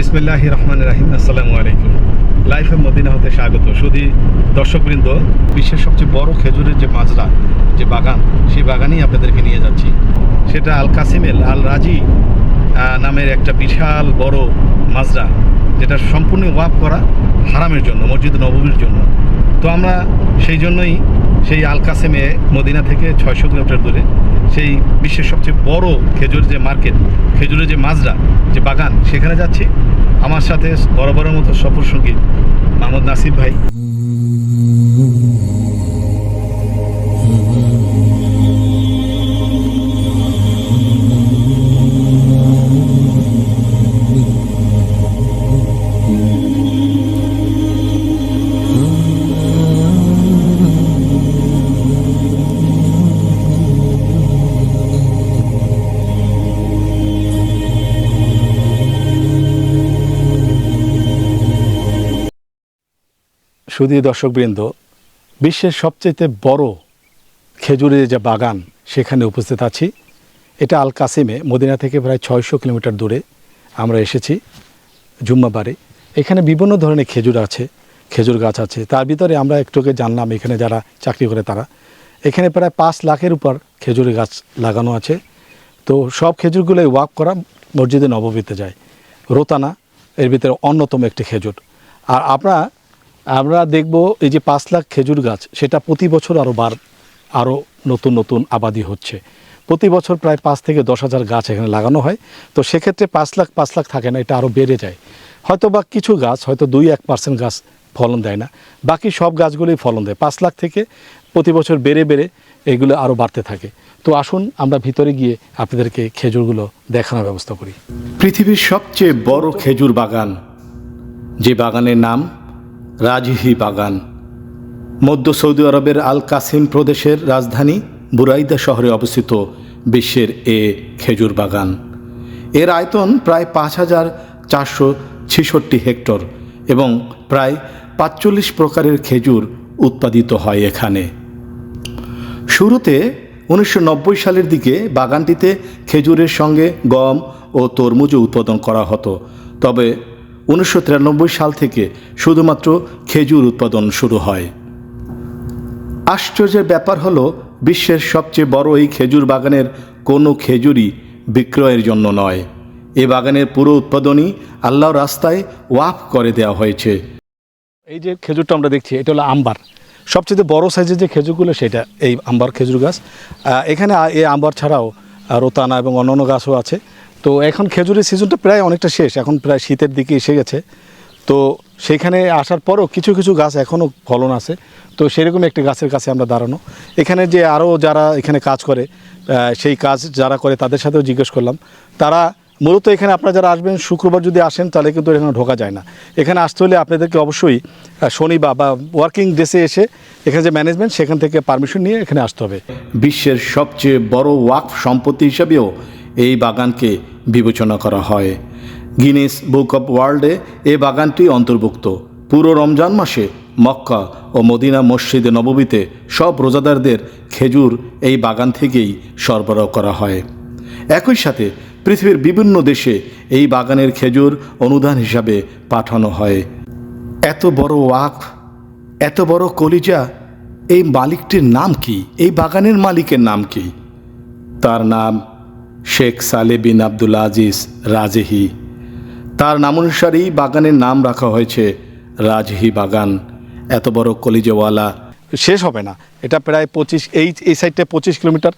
বিসমিল্লাহ রহমান রাহিম আসসালামু আলাইকুম। লাইফে মদিনা হতে স্বাগত। শুধু দর্শকবৃন্দ, বিশ্বের সবচেয়ে বড় খেজুরের যে মাজরা, যে বাগান, সেই বাগানেই আপনাদেরকে নিয়ে যাচ্ছি। সেটা আল কাসিমেল আল রাজি নামের একটা বিশাল বড় মাজরা, যেটা সম্পূর্ণ ওয়াপ করা হারামের জন্য, মসজিদ নবমীর জন্য। তো আমরা সেই জন্যই সেই আল কাসেমে মদিনা থেকে ছয়শো কিলোমিটার দূরে সেই বিশ্বের সবচেয়ে বড় খেজুর যে মার্কেট, খেজুরের যে মাজরা, যে বাগান, সেখানে যাচ্ছি। আমার সাথে বড় মতো সফর সঙ্গী মাহমুদ নাসিব ভাই। শুধু দর্শকবৃন্দ, বিশ্বের সবচেয়ে বড় খেজুরের যে বাগান সেখানে উপস্থিত আছি। এটা আল কাসিমে, মদিনা থেকে প্রায় ছয়শো কিলোমিটার দূরে আমরা এসেছি জুম্মাবাড়ি এখানে বিভিন্ন ধরনের খেজুর আছে, খেজুর গাছ আছে। তার ভিতরে আমরা একটুকে জানলাম, এখানে যারা চাকরি করে তারা। এখানে প্রায় পাঁচ লাখের উপর খেজুরের গাছ লাগানো আছে। তো সব খেজুরগুলোই ওয়াক করা মসজিদে নববীতে যায়। রোতানা, এর ভিতরে অন্যতম একটি খেজুর। আর আমরা আমরা দেখব এই যে পাঁচ লাখ খেজুর গাছ, সেটা প্রতি বছর আরও বার আরও নতুন নতুন আবাদি হচ্ছে। প্রতি বছর প্রায় পাঁচ থেকে দশ হাজার গাছ এখানে লাগানো হয়। তো সেক্ষেত্রে পাঁচ লাখ পাঁচ লাখ থাকে না, এটা আরও বেড়ে যায়। হয়তো বা কিছু গাছ, হয়তো দুই এক পার্সেন্ট গাছ ফলন দেয় না। বাকি সব গাছগুলোই ফলন দেয়। পাঁচ লাখ থেকে প্রতি বছর বেড়ে বেড়ে এগুলো আরও বাড়তে থাকে। তো আসুন আমরা ভিতরে গিয়ে আপনাদেরকে খেজুরগুলো দেখানোর ব্যবস্থা করি। পৃথিবীর সবচেয়ে বড় খেজুর বাগান, যে বাগানের নাম রাজহি বাগান। মধ্য সৌদি আরবের আল কাসিম প্রদেশের রাজধানী বুরাইদা শহরে অবস্থিত বিশ্বের এ খেজুর বাগান। এর আয়তন প্রায় পাঁচ হাজার চারশো ছেষট্টি হেক্টর এবং প্রায় পাঁচচল্লিশ প্রকারের খেজুর উৎপাদিত হয় এখানে। শুরুতে উনিশশো নব্বই সালের দিকে বাগানটিতে খেজুরের সঙ্গে গম ও তরমুজও উৎপাদন করা হতো। তবে উনিশশো তিরানব্বই সাল থেকে শুধুমাত্র খেজুর উৎপাদন শুরু হয়। আশ্চর্যের ব্যাপার হলো, বিশ্বের সবচেয়ে বড় এই খেজুর বাগানের কোনো খেজুরই বিক্রয়ের জন্য নয়। এ বাগানের পুরো উৎপাদনই আল্লাহর রাস্তায় ওয়াফ করে দেওয়া হয়েছে। এই যে খেজুরটা আমরা দেখছি, এটা হলো আম্বার। সবচেয়ে বড় সাইজের যে খেজুরগুলো, সেটা এই আম্বার খেজুর গাছ। এখানে এই আম্বার ছাড়াও রোতানা এবং অন্যান্য গাছও আছে। তো এখন খেজুরের সিজনটা প্রায় অনেকটা শেষ, এখন প্রায় শীতের দিকে এসে গেছে। তো সেইখানে আসার পরও কিছু কিছু গাছ এখনও ফলন আছে। তো সেরকম একটি গাছের কাছে আমরা দাঁড়ানো। এখানে যে আরও যারা এখানে কাজ করে সেই কাজ যারা করে তাদের সাথেও জিজ্ঞেস করলাম। তারা মূলত এখানে আপনারা যারা আসবেন, শুক্রবার যদি আসেন, তাহলে কিন্তু এখানে ঢোকা যায় না। এখানে আসতে হলে আপনাদেরকে অবশ্যই শনিবার বা ওয়ার্কিং ডেসে এসে এখানে যে ম্যানেজমেন্ট সেখান থেকে পারমিশন নিয়ে এখানে আসতে হবে। বিশ্বের সবচেয়ে বড় ওয়াক সম্পত্তি হিসাবেও এই বাগানকে বিবেচনা করা হয়। গিনেস বুক অব ওয়ার্ল্ডে এই বাগানটি অন্তর্ভুক্ত। পুরো রমজান মাসে মক্কা ও মদিনা মসজিদে নববীতে সব রোজাদারদের খেজুর এই বাগান থেকেই সরবরাহ করা হয়। একই সাথে পৃথিবীর বিভিন্ন দেশে এই বাগানের খেজুর অনুদান হিসাবে পাঠানো হয়। এত বড় ওয়াক, এত বড় কলিজা, এই মালিকটির নাম কি? এই বাগানের মালিকের নাম কি? তার নাম শেখ সালে বিন আব্দুল আজিজ রাজেহি। তার নামানুসারেই বাগানের নাম রাখা হয়েছে রাজহি বাগান। এত বড় কলিজওয়ালা শেষ হবে না। এটা প্রায় পঁচিশ, এই এই সাইডটা পঁচিশ কিলোমিটার।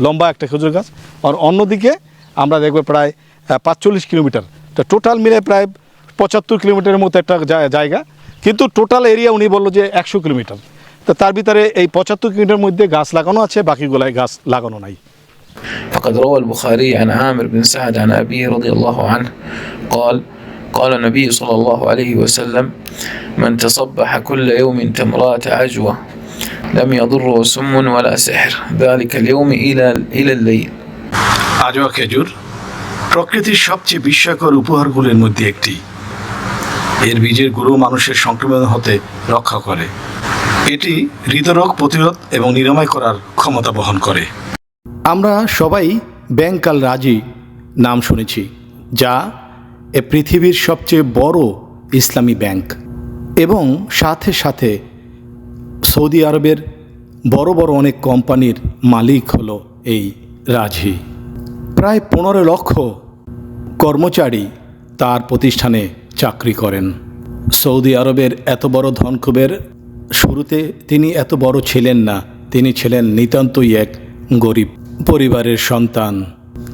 লম্বা একটা খেজুর গাছ। আর অন্যদিকে আমরা দেখব প্রায় পাঁচচল্লিশ কিলোমিটার। তা টোটাল মিলে প্রায় পঁচাত্তর কিলোমিটারের মতো একটা জায়গা। কিন্তু টোটাল এরিয়া উনি বলল যে একশো কিলোমিটার। তো তার ভিতরে এই পঁচাত্তর কিলোমিটার মধ্যে গাছ লাগানো আছে, বাকিগুলাই গাছ লাগানো নাই। فقد روى البخاري عن عامر بن سعد عن أبيه رضي الله عنه قال قال النبي صلى الله عليه وسلم من تصبح كل يوم تمرات عجوة لم يضره سم ولا سحر ذلك اليوم إلى إلى الليل আজোয়া খেজুর প্রকৃতির সবচেয়ে বিস্ময়কর উপহারগুলির মধ্যে একটি এর বীজের গুঁড়ো মানুষের সংক্রমণ হতে রক্ষা করে এটি হৃদরোগ প্রতিরোধ এবং নিরাময় করার ক্ষমতা বহন করে আমরা সবাই ব্যাংকাল রাজি নাম শুনেছি, যা এ পৃথিবীর সবচেয়ে বড় ইসলামী ব্যাংক এবং সাথে সাথে সৌদি আরবের বড় বড় অনেক কোম্পানির মালিক হলো এই রাজি। প্রায় পনেরো লক্ষ কর্মচারী তার প্রতিষ্ঠানে চাকরি করেন। সৌদি আরবের এত বড় ধনকুবের শুরুতে তিনি এত বড় ছিলেন না, তিনি ছিলেন নিতান্তই এক গরিব পরিবারের সন্তান।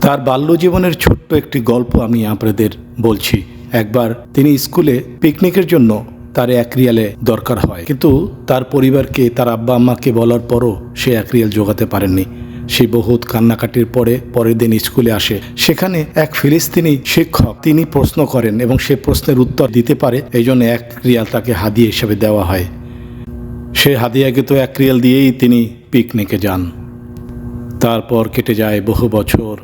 তার বাল্যজীবনের ছোট্ট একটি গল্প আমি আপনাদের বলছি। একবার তিনি স্কুলে পিকনিকের জন্য তার এক রিয়ালে দরকার হয়। কিন্তু তার পরিবারকে, তার আব্বা আম্মাকে বলার পরও সে এক রিয়াল জোগাতে পারেননি। সে বহুত কান্নাকাটির পরে পরের দিন স্কুলে আসে। সেখানে এক ফিলিস্তিনি শিক্ষক তিনি প্রশ্ন করেন এবং সে প্রশ্নের উত্তর দিতে পারে। এই জন্য এক রিয়াল তাকে হাদিয়া হিসেবে দেওয়া হয়। সে হাদিয়াকে তো এক রিয়াল দিয়েই তিনি পিকনিকে যান। তারপর কেটে যায় বহু বছর।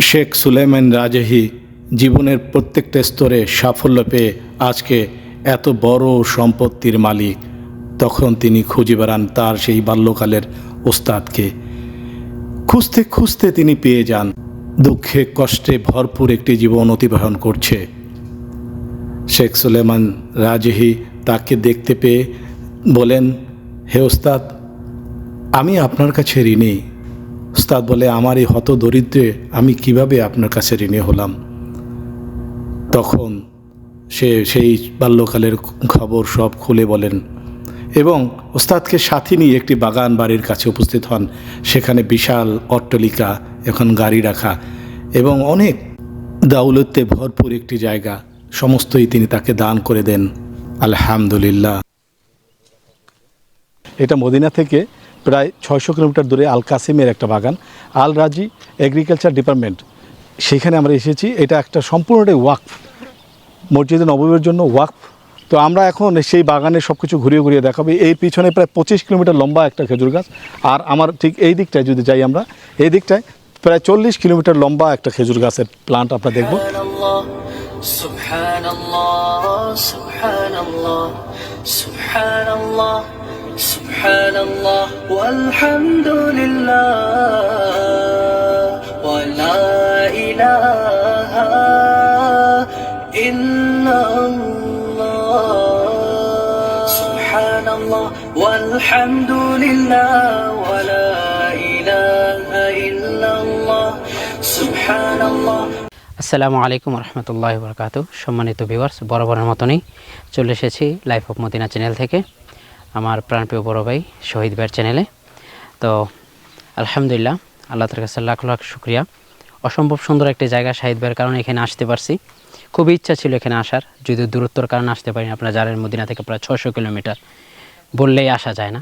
শেখ সুলেমান রাজহি জীবনের প্রত্যেকটা স্তরে সাফল্য পেয়ে আজকে এত বড় সম্পত্তির মালিক। তখন তিনি খুঁজে বেড়ান তার সেই বাল্যকালের ওস্তাদকে। খুঁজতে খুঁজতে তিনি পেয়ে যান। দুঃখে কষ্টে ভরপুর একটি জীবন অতিবাহন করছে। শেখ সুলেমান রাজহি তাকে দেখতে পেয়ে বলেন, হে ওস্তাদ আমি আপনার কাছে ঋণী। উস্তাদ বলে, আমার এই হত দরিদ্রে আমি কীভাবে আপনার কাছে ঋণী হলাম? তখন সে সেই বাল্যকালের খবর সব খুলে বলেন। এবং ওস্তাদকে সাথে নিয়ে একটি বাগান বাড়ির কাছে উপস্থিত হন। সেখানে বিশাল অট্টলিকা, এখন গাড়ি রাখা এবং অনেক দাউলতে ভরপুর একটি জায়গা। সমস্তই তিনি তাকে দান করে দেন। আলহামদুলিল্লাহ। এটা মদিনা থেকে প্রায় ছয়শো কিলোমিটার দূরে আল কাসিমের একটা বাগান, আল রাজি এগ্রিকালচার ডিপার্টমেন্ট। সেখানে আমরা এসেছি। এটা একটা সম্পূর্ণটাই ওয়াকফ। মসজিদে নবীর জন্য ওয়াকফ। তো আমরা এখন সেই বাগানে সব কিছু ঘুরিয়ে ঘুরিয়ে দেখাবো। এই পিছনে প্রায় পঁচিশ কিলোমিটার লম্বা একটা খেজুর গাছ। আর আমার ঠিক এই দিকটায় যদি যাই আমরা, এই দিকটায় প্রায় চল্লিশ কিলোমিটার লম্বা একটা খেজুর গাছের প্লান্ট আমরা দেখব। সুবহানাল্লাহ আলহামদুলিল্লাহ ওয়ালা ইলাহা ইল্লাল্লাহ, সুবহানাল্লাহ আলহামদুলিল্লাহ ওয়ালা ইলাহা ইল্লাল্লাহ আসসালামু আলাইকুম রহমতুল্লাহ বরকাত সম্মানিত ভিউয়ার্স বরাবরের মতনই চলে এসেছি লাইফ অফ মদিনা চ্যানেল থেকে। আমার প্রাণপ্রিয় বড় ভাই শহীদ ভাইয়ের চ্যানেলে তো, আলহামদুলিল্লাহ, আল্লাহ তার কাছে লাখ লাখ শুক্রিয়া। অসম্ভব সুন্দর একটি জায়গা শাহিদ ভাইয়ের কারণে এখানে আসতে পারছি। খুবই ইচ্ছা ছিল এখানে আসার যদি দূরত্বর কারণে আসতে পারিনি। আপনারা জারের মদিনা থেকে প্রায় ছশো কিলোমিটার। বললেই আসা যায় না।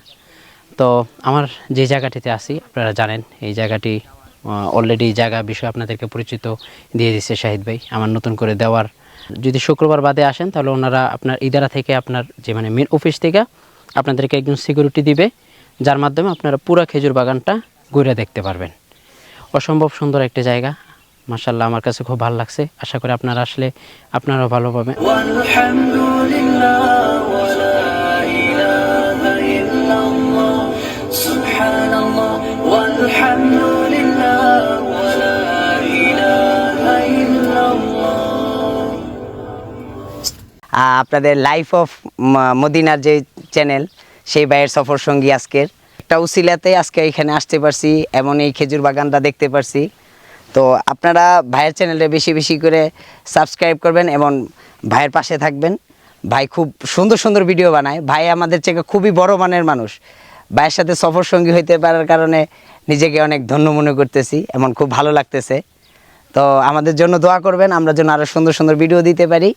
তো, আমার যে জায়গাটিতে আছি, আপনারা জানেন, এই জায়গাটি অলরেডি জায়গা বিষয়ে আপনাদেরকে পরিচিত দিয়ে দিচ্ছে শাহিদ ভাই। আমার নতুন করে দেওয়ার, যদি শুক্রবার বাদে আসেন, তাহলে ওনারা আপনার ইদারা থেকে আপনার যে মানে মেন অফিস থেকে আপনাদেরকে একজন সিকিউরিটি দিবে, যার মাধ্যমে আপনারা পুরা খেজুর বাগানটা ঘুরে দেখতে পারবেন। অসম্ভব সুন্দর একটা জায়গা। মাসাল্লাহ আমার কাছে খুব ভালো লাগছে। আশা করি আপনারা আসলে আপনারাও ভালো পাবেন। আপনাদের লাইফ অফ মদিনার যে চ্যানেল সেই ভাইয়ের সফর সঙ্গী আজকের। একটা উসিলাতে আজকে এখানে আসতে পারছি, এমন এই খেজুর বাগানটা দেখতে পারছি। তো আপনারা ভাইয়ের চ্যানেলে বেশি বেশি করে সাবস্ক্রাইব করবেন এবং ভাইয়ের পাশে থাকবেন। ভাই খুব সুন্দর সুন্দর ভিডিও বানায়। ভাই আমাদের থেকে খুবই বড় মানের মানুষ। ভাইয়ের সাথে সফর সঙ্গী হইতে পারার কারণে নিজেকে অনেক ধন্য মনে করতেছি, এমন খুব ভালো লাগতেছে। তো আমাদের জন্য দোয়া করবেন, আমরা যেন আরও সুন্দর সুন্দর ভিডিও দিতে পারি।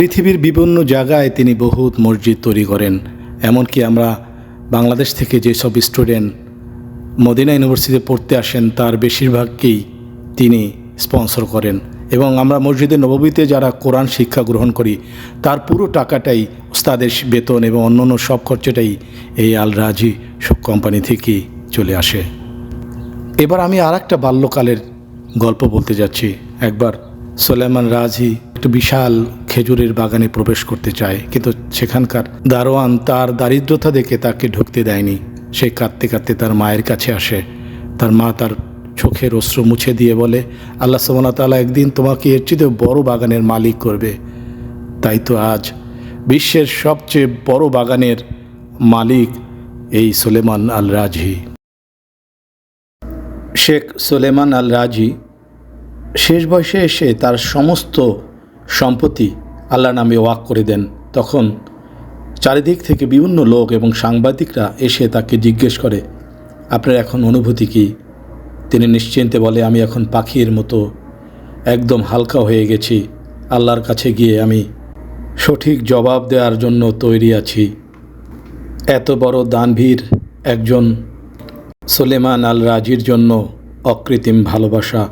পৃথিবীর বিভিন্ন জায়গায় তিনি বহুত মসজিদ তৈরি করেন। এমনকি আমরা বাংলাদেশ থেকে যেসব স্টুডেন্ট মদিনা ইউনিভার্সিটিতে পড়তে আসেন, তার বেশিরভাগকেই তিনি স্পন্সর করেন। এবং আমরা মসজিদে নববীতে যারা কোরআন শিক্ষা গ্রহণ করি, তার পুরো টাকাটাই ওস্তাদের বেতন এবং অন্যান্য সব খরচাটাই এই আল রাজি সব কোম্পানি থেকেই চলে আসে। এবার আমি আর একটা বাল্যকালের গল্প বলতে যাচ্ছি। একবার সোলেমান রাজি একটু বিশাল খেজুরের বাগানে প্রবেশ করতে চায়, কিন্তু সেখানকার দারোয়ান তার দারিদ্রতা দেখে তাকে ঢুকতে দেয়নি। সে কাঁদতে কাঁদতে তার মায়ের কাছে আসে। তার মা তার চোখের অস্ত্র মুছে দিয়ে বলে, আল্লাহ সুবহানাহু তাআলা একদিন তোমাকে এর চেয়ে বড় বাগানের মালিক করবে। তাই তো আজ বিশ্বের সবচেয়ে বড় বাগানের মালিক এই সুলেমান আল রাজি শেখ সুলেমান আল রাজি শেষ বয়সে এসে তার সমস্ত সম্পত্তি আল্লাহ নামে ওয়াক করে দেন। তখন চারিদিক থেকে বিভিন্ন লোক এবং সাংবাদিকরা এসে তাকে জিজ্ঞেস করে, আপনার এখন অনুভূতি কী? তিনি নিশ্চিন্তে বলে, আমি এখন পাখির মতো একদম হালকা হয়ে গেছি। আল্লাহর কাছে গিয়ে আমি সঠিক জবাব দেওয়ার জন্য তৈরি আছি। এত বড় দানভীর একজন সুলেমান আল রাজির জন্য অকৃত্রিম ভালোবাসা।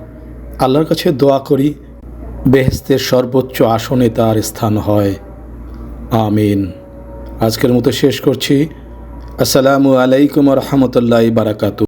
আল্লাহর কাছে দোয়া করি বেহেস্তের সর্বোচ্চ আসনে তার স্থান হয়। আমিন। আজকের মতো শেষ করছি। আসসালামু আলাইকুম রহমতুল্লাহ বারাকাতু